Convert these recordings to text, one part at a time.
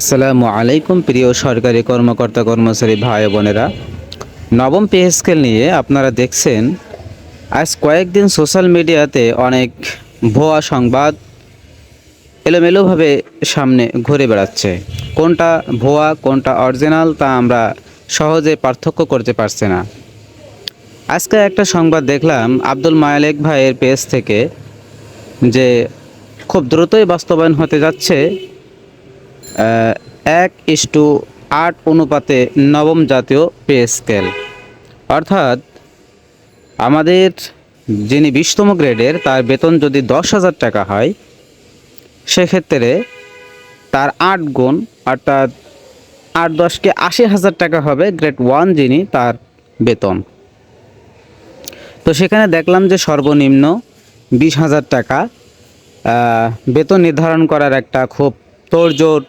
আসসালামু আলাইকুম, প্রিয় সরকারি কর্মকর্তা, কর্মচারী ভাই বোনেরা। নবম পে স্কেল নিয়ে আপনারা দেখছেন, আজ কয়েকদিন সোশ্যাল মিডিয়াতে অনেক ভুয়া সংবাদ এলোমেলোভাবে সামনে ঘুরে বেড়াচ্ছে। কোনটা ভুয়া, কোনটা অরিজিনাল তা আমরা সহজে পার্থক্য করতে পারছি না। আজকে একটা সংবাদ দেখলাম, আব্দুল মায়ালেক ভাইয়ের পেজ থেকে, যে খুব দ্রুতই বাস্তবায়ন হতে যাচ্ছে। এক ইস্টু আট অনুপাতে নবম জাতীয় পে স্কেল। অর্থাৎ আমাদের যিনি বিশতম গ্রেডের, তার বেতন যদি দশ হাজার টাকা হয়, সেক্ষেত্রে তার আট গুণ, অর্থাৎ আট দশকে আশি হাজার টাকা হবে গ্রেড ওয়ান যিনি, তার বেতন। তো সেখানে দেখলাম যে সর্বনিম্ন বিশ হাজার টাকা বেতন নির্ধারণ করার একটা খুব তোড়জোড়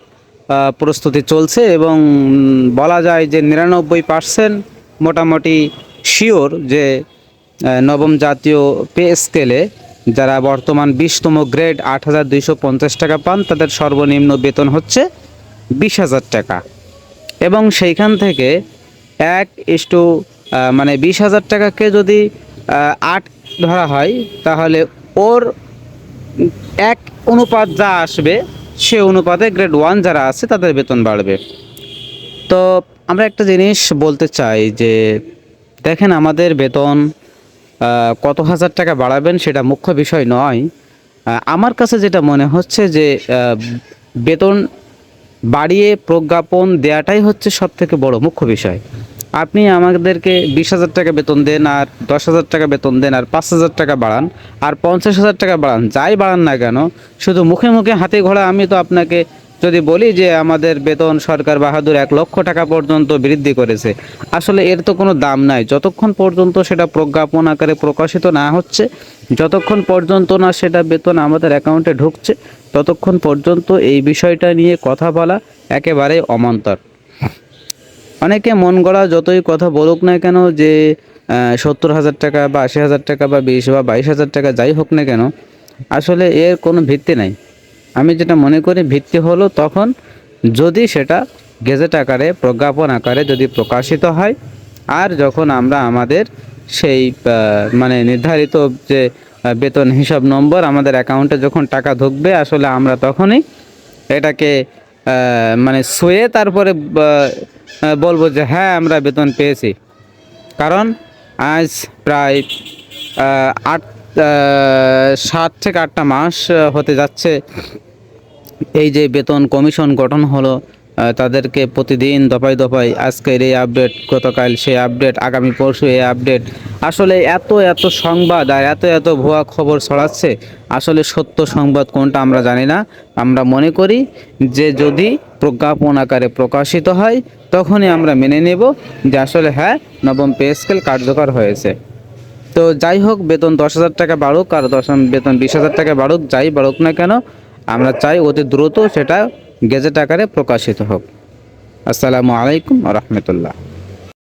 প্রস্তুতি চলছে এবং বলা যায় যে নিরানব্বই পার্সেন্ট মোটামুটি শিওর যে নবম জাতীয় পে স্কেলে যারা বর্তমান বিশতম গ্রেড আট হাজার দুইশো পঞ্চাশ টাকা পান, তাদের সর্বনিম্ন বেতন হচ্ছে বিশ হাজার টাকা। এবং সেইখান থেকে এক ইস্টু মানে বিশ হাজার টাকাকে যদি আট ধরা হয়, তাহলে ওর এক অনুপাত যা আসবে সে অনুপাতে গ্রেড ওয়ান যারা আছে তাদের বেতন বাড়বে। তো আমরা একটা জিনিস বলতে চাই যে, দেখেন আমাদের বেতন কত হাজার টাকা বাড়াবেন সেটা মুখ্য বিষয় নয়। আমার কাছে যেটা মনে হচ্ছে যে বেতন বাড়িয়ে প্রজ্ঞাপন দেওয়াটাই হচ্ছে সব থেকে বড় মুখ্য বিষয়। আপনি আমাদেরকে বিশ হাজার টাকা বেতন দেন আর দশ হাজার টাকা বেতন দেন আর পাঁচ হাজার টাকা বাড়ান আর পঞ্চাশ হাজার টাকা বাড়ান, যাই বাড়ান না কেন, শুধু মুখে মুখে হাতে ঘোড়া, আমি তো আপনাকে যদি বলি যে আমাদের বেতন সরকার বাহাদুর এক লক্ষ টাকা পর্যন্ত বৃদ্ধি করেছে, আসলে এর তো কোনো দাম নাই। যতক্ষণ পর্যন্ত সেটা প্রজ্ঞাপন আকারে প্রকাশিত না হচ্ছে, যতক্ষণ পর্যন্ত না সেটা বেতন আমাদের অ্যাকাউন্টে ঢুকছে, ততক্ষণ পর্যন্ত এই বিষয়টা নিয়ে কথা বলা একেবারে অমান্তর। অনেকে মন গড়া যতই কথা বলুক না কেন যে সত্তর হাজার টাকা বা আশি হাজার টাকা বা বিশ বা বাইশ হাজার টাকা যাই হোক না কেন, আসলে এর কোনো ভিত্তি নাই। আমি যেটা মনে করি ভিত্তি হলো তখন যদি সেটা গেজেট আকারে, প্রজ্ঞাপন আকারে যদি প্রকাশিত হয়, আর যখন আমরা আমাদের সেই মানে নির্ধারিত যে বেতন হিসাব নম্বর আমাদের অ্যাকাউন্টে যখন টাকা ঢুকবে, আসলে আমরা তখনই এটাকে মানে শুয়ে তারপরে বলব যে হ্যাঁ আমরা বেতন পেয়েছি। কারণ আজ প্রায় আট সাত থেকে আটটা মাস হতে যাচ্ছে। এই যে বেতন কমিশন গঠন হলো তাদেরকে প্রতিদিন দফায় দফায় আজকের এই আপডেট গতকাল সেই আপডেট আগামী পরশু এই আপডেট আসলে এত এত সংবাদ আর এত এত ভুয়া খবর ছড়াচ্ছে, আসলে সত্য সংবাদ কোনটা আমরা জানি না। আমরা মনে করি যে যদি প্রজ্ঞাপন আকারে প্রকাশিত হয়, তখনই আমরা মেনে নেব যে আসলে হ্যাঁ নবম পে স্কেল কার্যকর হয়েছে। তো যাই হোক, বেতন দশ হাজার টাকা বাড়ুক আর দশ, বেতন বিশ হাজার টাকা বাড়ুক, যাই বাড়ুক না কেন, আমরা চাই অতি দ্রুত সেটা গেজেট আকারে প্রকাশিত হোক। আসসালামু আলাইকুম রহমতুল্লাহ।